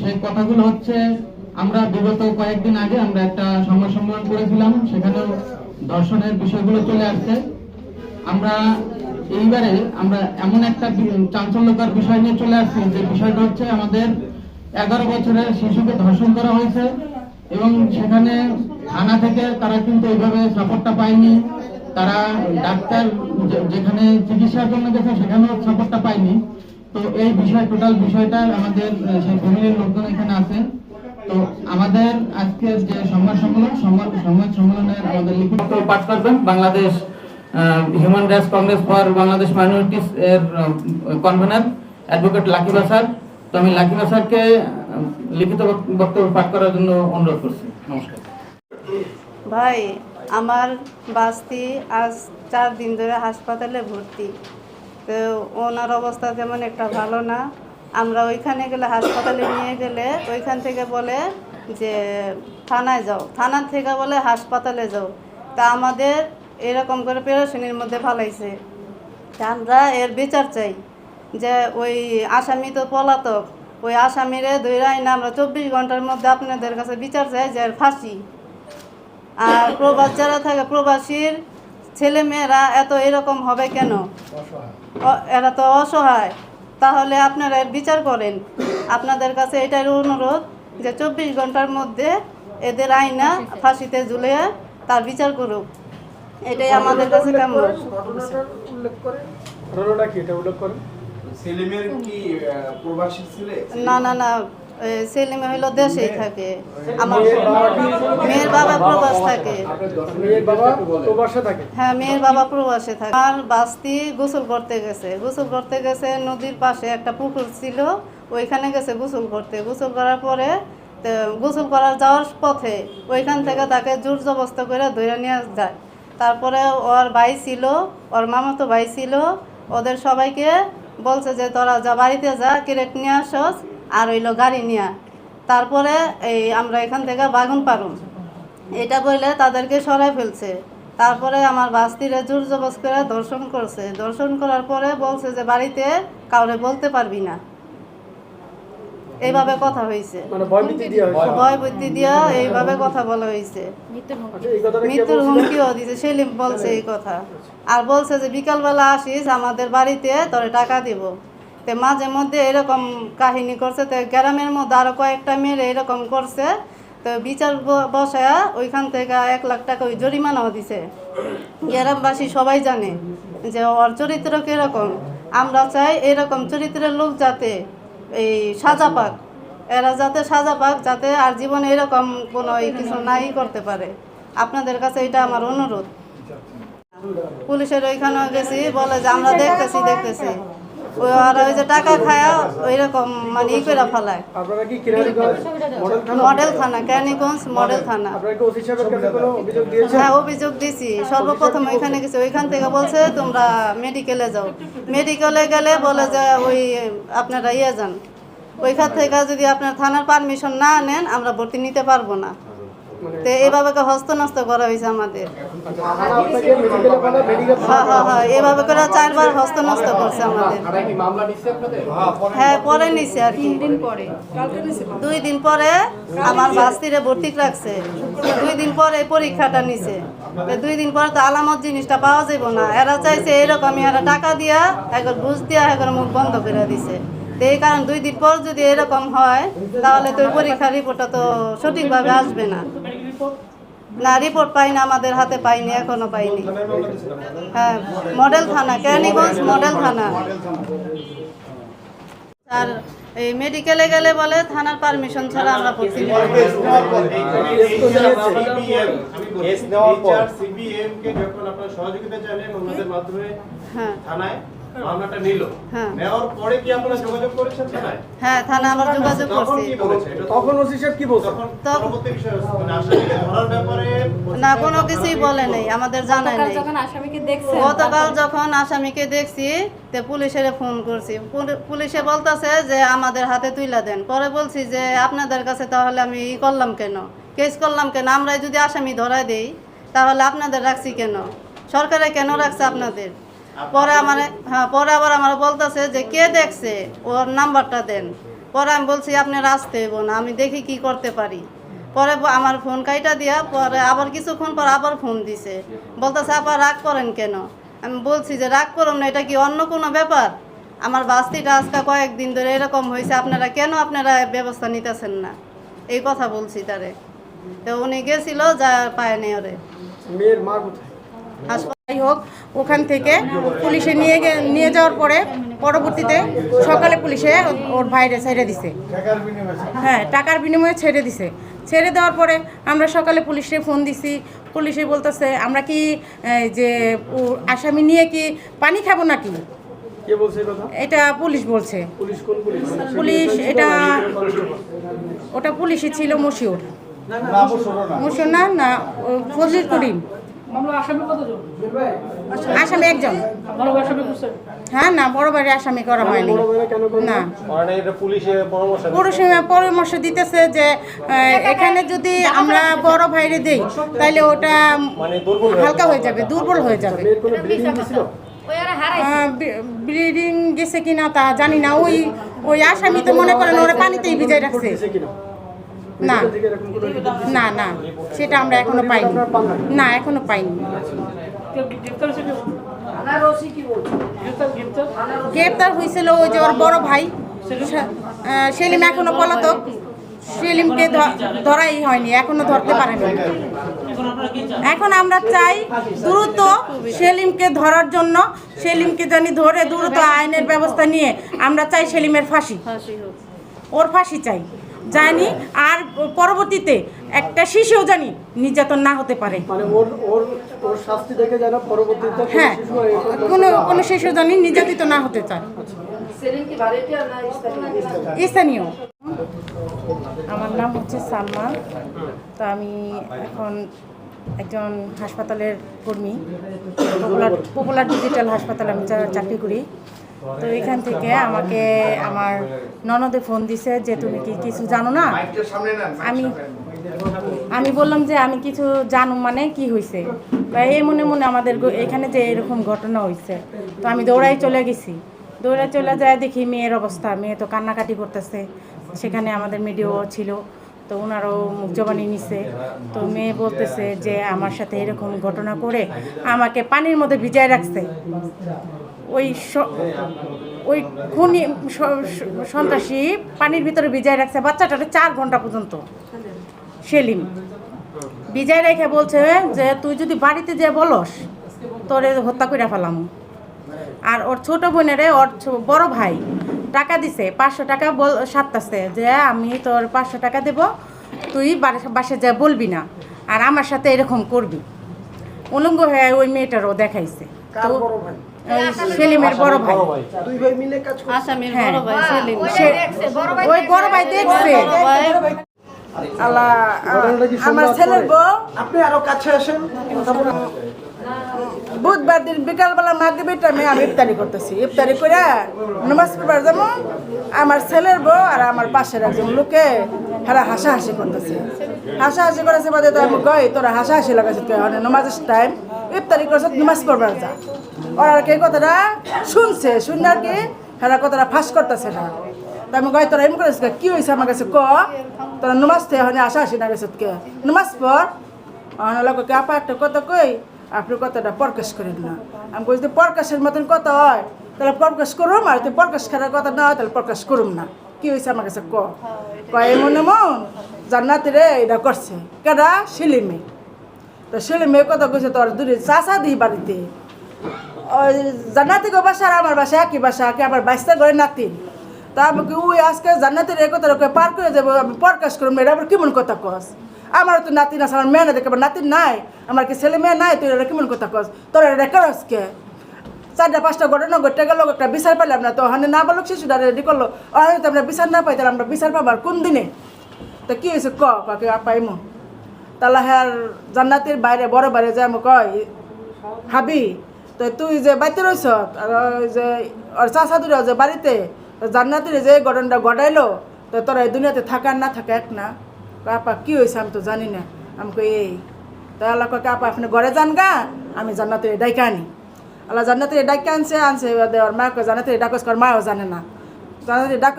সেই কথাগুলো হচ্ছে, আমরা বিগত কয়েকদিন আগে আমরা একটা সংবাদ সম্মেলন করেছিলাম, সেখানেও দর্শনের বিষয়গুলো চলে আসছে। আমরা এইবারে আমরা এমন একটা চাঞ্চল্যকর বিষয় নিয়ে চলে আসছি, যে বিষয়টা হচ্ছে আমাদের এগারো বছরের শিশুকে ধর্ষণ করা হয়েছে এবং সেখানে থানা থেকে তারা কিন্তু এইভাবে সাপোর্টটা পায়নি। তারা ডাক্তার যেখানে চিকিৎসার জন্য গেছে সেখানেও সাপোর্টটা পায়নি। তো এই বিষয় টোটাল বিষয়টা আমাদের সেই ফ্যামিলির লোকজন এখানে আছে তো আমাদের আজকের যে সংবাদ সম্মেলন সংবাদ সম্মেলনের আমাদের লিখিত পাঠ করবেন। Bangladesh human rights congress for Bangladesh minorities এর কনভেনার অ্যাডভোকেট লাকিবা স্যার তো আমি লাকিবা স্যারকে লিখিত বক্তব্য পাঠ করার জন্য অনুরোধ করছি। নমস্কার। ভাই আমার বাস্তি আজ চার দিন ধরে হাসপাতালে ভর্তি। তো ওনার অবস্থা যেমন একটা ভালো না। আমরা ওইখানে গেলে হাসপাতালে নিয়ে গেলে ওইখান থেকে বলে যে, থানায় যাও। থানা থেকে বলে হাসপাতালে যাও। তা আমাদের এরকম করে পেরেশানির মধ্যে ফালাইছে। তা আমরা এর বিচার চাই যে ওই আসামি তো পলাতক। ওই আসামিরে ধরে আইনা আমরা চব্বিশ ঘণ্টার মধ্যে আপনাদের কাছে বিচার চাই যে এর ফাঁসি। আর প্রবাস যারা থাকে, প্রবাসীর ছেলে মেয়েরা এত এরকম হবে কেন? এরা তো অসহায়। তাহলে আপনারা এর বিচার করেন। আপনাদের কাছে এটাই অনুরোধ যে চব্বিশ ঘণ্টার মধ্যে এদের আইনা ফাঁসিতে ঝুলিয়ে তার বিচার করুক। এটাই আমাদের কাছে কেমন? ঘটনাটা উল্লেখ করে ঘটনাটা কি এটা উল্লেখ করেন? সেলিমের কি আহ, প্রবাসী ছেলে? না না না। ছেলে মেয়ে হইল দেশেই থাকে। আমার মেয়ের বাবা প্রবাস থাকে। হ্যাঁ মেয়ের বাবা প্রবাসে থাকে। আর বাস্তি গোসল করতে গেছে। গোসল করতে গেছে, নদীর পাশে একটা পুকুর ছিল, ওইখানে গেছে গোসল করতে। গোসল করার পরে গোসল করার যাওয়ার পথে ওইখান থেকে তাকে জোর জবস্ত করে ধরে নিয়ে যায়। তারপরে ওর ভাই ছিল, ওর মামাতো ভাই ছিল, ওদের সবাইকে বলছে যে, তোরা যা বাড়িতে যা, কিরেট নিয়ে আসস আর হইল গাড়ি নিয়ে। তারপরে এই আমরা এখান থেকে বাগুন পারুম। এটা বলে তাদেরকে সরাই ফেলছে। তারপরে আমার বাস্তিরে জোর জবস করে দর্শন করছে। দর্শন করার পরে বলছে যে বাড়িতে কাউরে বলতে পারবি না। এইভাবে কথা হয়েছে মানে ভয় বুদ্ধি দিয়া এইভাবে কথা বলা হয়েছে আচ্ছা মৃত্যুর হুমকিও দিছে। সেলিম বলছে এই কথা। আর বলছে যে বিকালবেলা আসিস আমাদের বাড়িতে তোরে টাকা দিব। তো মাঝে মধ্যে এরকম কাহিনী করছে, তো গ্রামের মধ্যে আরও কয়েকটা মেয়ের এরকম করছে, তো বিচার বসায়া ওইখান থেকে এক লাখ টাকা ওই জরিমানাও দিছে। গ্রামবাসী সবাই জানে যে ওর চরিত্র কীরকম। আমরা চাই এরকম চরিত্রের লোক যাতে এই সাজা পাক। এরা যাতে সাজা পাক, যাতে আর জীবনে এরকম কোনো কিছু নাই করতে পারে। আপনাদের কাছে এটা আমার অনুরোধ। পুলিশের ওইখানেও গেছি, বলে যে আমরা দেখতেছি দেখতেছি। ওই আর ওই যে টাকা খায়া ওই রকম মানে ই করে ফেলায়। মডেল থানা। ক্যানিগঞ্জ মডেল থানা। হ্যাঁ অভিযোগ দিছি। সর্বপ্রথম ওইখানে গেছি ওইখান থেকে বলছে তোমরা মেডিকেলে যাও। মেডিকেলে গেলে বলে যে ওই আপনারা ইয়ে যান। ওইখান থেকে যদি আপনার থানার পারমিশন না নেন আমরা ভর্তি নিতে পারব না। তো এইভাবে করে হস্তনস্ত করা হয়েছে আমাদের। হ্যাঁ হ্যাঁ হ্যাঁ এভাবে করে চারবার হস্তনস্ত করছে আমাদের। হ্যাঁ পরে নিছে আর কি। দুই দিন পরে আমার বাস্তিরে ভর্তি রাখছে। দুই দিন পরে পরীক্ষাটা নিছে। দুই দিন পরে তো আলামত জিনিসটা পাওয়া যাবে না। এরা চাইছে এরকমই এরা টাকা দিয়া একবার ঘুষ দিয়া একবার মুখ বন্ধ করে দিছে। তো এই কারণ দুই দিন পর যদি এরকম হয় তাহলে তো ওই পরীক্ষার রিপোর্টটা তো সঠিকভাবে আসবে না। না রিপোর্ট পাই না আমাদের হাতে পাইনি এখনও পাইনি। হ্যাঁ মডেল থানা কেরানীগঞ্জ মডেল থানা। আর এই মেডিকেলে গেলে বলে থানার পারমিশন ছাড়া আমরা ভর্তি হ্যাঁ। থানায় মামলাটা নিল। হ্যাঁ। নেওয়ার পরে কি আপনারা যোগাযোগ করেছেন থানায়? হ্যাঁ থানা আবার যোগাযোগ তখন করছি। কি বলেছে তখন ওসি সাহেব কি তখন- পরবর্তী বিষয় মানে আসামিকে ধরার ব্যাপারে না কোনো কিছুই বলে নেই আমাদের জানায় গতকাল নেই। যখন আসামিকে দেখছেন গতকাল যখন আসামিকে দেখছি তে পুলিশের ফোন করছি। পুলি- পুলিশে বলতেছে যে আমাদের হাতে তুইলা দেন। পরে বলছি যে আপনাদের কাছে তাহলে আমি ই করলাম কেন? কেস করলাম কেন? আমরা যদি আসামি ধরায় দেই তাহলে আপনাদের রাখছি কেন? সরকারে কেন রাখছে আপনাদের? পরে আমার হ্যাঁ পরে আবার আমার বলতেছে যে কে দেখছে? ওর নাম্বারটা দেন। পরে আমি বলছি আপনার আসতে হইব না আমি দেখি কি করতে পারি। পরে আমার ফোন কাইটা দিয়া পরে আবার কিছুক্ষণ পর আবার ফোন দিছে। বলতেছে আবার রাগ করেন কেন? আমি বলছি যে রাগ করুন না এটা কি অন্য কোনো ব্যাপার? আমার বাস্তিটা আজকে কয়েকদিন ধরে এরকম হয়েছে আপনারা কেন আপনারা ব্যবস্থা নিতেছেন না? এই কথা বলছি তারে। তো উনি গেছিল যা পায়নি ওরে। মেয়ের মা কোথায়? হাসপাতাল যাই হোক ওখান থেকে পুলিশে নিয়ে নিয়ে যাওয়ার পরে পরবর্তীতে সকালে পুলিশে ওর ভাইরে ছেড়ে দিছে হ্যাঁ টাকার বিনিময়ে ছেড়ে দিছে ছেড়ে দেওয়ার পরে আমরা সকালে পুলিশে ফোন দিছি পুলিশে বলতেছে আমরা কি যে আসামি নিয়ে কি পানি খাব নাকি এটা পুলিশ বলছে পুলিশ এটা ওটা পুলিশই ছিল মশিউর মশিউর না না ফজলির করিম আসামি একজন। হ্যাঁ না বড় বাড়ি আসামি করা হয়নি? না। পুলিশে পরামর্শ দিতেছে যে এখানে যদি আমরা বড় ভাইরে দেই তাহলে ওটা মানে হালকা হয়ে যাবে। দুর্বল হয়ে যাবে। ব্লিডিং ছিল গেছে কিনা তা জানি না। ওই ওই আসামি তো মনে করেন ওরা পানিতেই ভিজাই রাখছে। না? না না সেটা আমরা এখনও পাইনি? না এখনও পাইনি। গ্রেপ্তার হয়েছিল ওই যে ওর বড় ভাই। সেলিম এখনও পলাতক। সেলিমকে ধরাই হয়নি এখনও ধরতে পারেনি। এখন আমরা চাই দ্রুত সেলিমকে ধরার জন্য সেলিমকে জানি ধরে দ্রুত আইনের ব্যবস্থা নিয়ে আমরা চাই সেলিমের ফাঁসি। ওর ফাঁসি চাই। জানি আর পরবর্তীতে একটা শিশুও জানি নির্যাতন না হতে পারে। মানে হ্যাঁ কোনো কোনো শিশু জানি নির্যাতিত না হতে চায়। স্থানীয়। আমার নাম হচ্ছে সালমা তো আমি এখন একজন হাসপাতালের কর্মী। পপুলার পপুলার ডিজিটাল হাসপাতালে আমি চাকরি করি। তো এখান থেকে আমাকে আমার ননদে ফোন দিছে যে, তুমি কি কিছু জানো না? আমি আমি বললাম যে, আমি কিছু জানো মানে কি হয়েছে এই মনে মনে আমাদের এখানে যে এরকম ঘটনা হয়েছে তো আমি দৌড়াই চলে গেছি। দৌড়াই চলে যায় দেখি মেয়ের অবস্থা। মেয়ে তো কান্নাকাটি করতেছে। সেখানে আমাদের মিডিয়াও ছিল, তো ওনারও মুখ জবানি নিছে। তো মেয়ে বলতেছে যে, আমার সাথে এরকম ঘটনা করে আমাকে পানির মধ্যে ভিজায় রাখছে। ওই ওই খুনি সন্ত্রাসী পানির ভিতরে ভিজায় রাখছে। বাচ্চাটারে চার ঘণ্টা পর্যন্ত। সেলিম। বিজয় রেখে বলছে যে, তুই যদি বাড়িতে যে বলস, তোরে হত্যা করে ফেলাম। আর ওর ছোট বোনেরে, ওর বড় ভাই টাকা দিছে, পাঁচশো টাকা বল সাতটাছে যে, আমি তোর পাঁচশো টাকা দেব, তুই বাসে যা বলবি না। আর আমার সাথে এরকম করবি। উলঙ্গ হয়ে ওই মেয়েটারও দেখাইছে। কার বড় ভাই? সেলিমের বড় ভাই। দুই ভাই মিলে কাজ করে আসামির হ্যাঁ। বড় ভাই। সেলিম। সে- ওই বড় ভাই দেখছে। আল্লাহ আমার ছেলের বউ। আপনি আরও কাছে আসেন। বলুন। বুধবার দিন বিকালবেলা মাগরিবের টাইমে আমি ইফতারি করতেছি। ইফতারি করে নামাজ পড়বার যেমন আমার ছেলের বউ আর আমার পাশের একজন লোকে হারা হাসাহাসি করতেছে। হাসাহাসি করেছে বাদে তো আমি গই তোরা হাসাহাসি লাগাইছে মানে নামাজের টাইম ইফতারি করছে, নামাজ পড়বার যা। ওরা কি কথাটা শুনছে, শুনে আর কি হারা কথাটা ফাঁস করতেছে না তা আমি গই তোরা এমন করেছে কি? হয়েছে আমার কাছে? ক? তোরা নামাজ থেকে হনে হাসাহাসি না গেছে কে? নামাজ পড়। লোককে, আপা, একটা কথা কই আপনি কথাটা প্রকাশ করেন না আমি বলছি প্রকাশের মতন কথা হয়, তাহলে প্রকাশ করুম, আর তুই প্রকাশ করার কথা না হয়, তাহলে প্রকাশ করুম না। কি হয়েছে আমার কাছে? ক। কয়, এমন এমন, জান্নাতি রে, এটা করছে। কেডা? সিলিমে তো সিলিমে কথা কইছে, তোর দূরে চাষা দিই বাড়িতে। জান্নাতি গো বাসা আর আমার বাসা একই বাসা, কি আবার বাইশটা করে নাতিন তা কি ওই আজকে জান্নাতের এই কথা পার করে যাব আমি প্রকাশ করব এটা আবার কেমন কথা কস? আমার তো নাতিন আছে আমার মেয়ে না দেখে নাতিন নাই। আমার কি ছেলে মেয়ে নাই? তুই এটা কেমন কথা কস। তোর এটা কে? চারটা, পাঁচটা ঘটনা ঘটে গেল একটা বিচার পেলাম না, তো ওখানে না বলো শিশুটা রেডি করল। ওখানে তো আমরা বিচার না পাই, তাহলে আমরা বিচার পাবার কোন দিনে? তা কি হয়েছে ক? কাকে এমন তাহলে হ্যাঁ জান্নাতির বাইরে, বড় বাইরে যে আমি কয়? হাবি। তো তুই যে বাড়িতে রয়েছ আর যে ওর চাষা দূরে যে বাড়িতে জান্নাতির যে ঘটনাটা ঘটাইলো, তো তোরা এই দুনিয়াতে থাকা না থাকা এক না? আপা কি হয়েছে আমি তো জানি না। আমি কই, এই তা আল্লাহ কয় আপা আপনি ঘরে যান গা, আমি জান্নাতের ডাইকে আনি। আল্লাহ জান্নাতের ডাইকে আনছে আনছে ওর মা কয়, জান্নাতের ডাকস কর, মাও জানে না। জান্নাতের ডাকস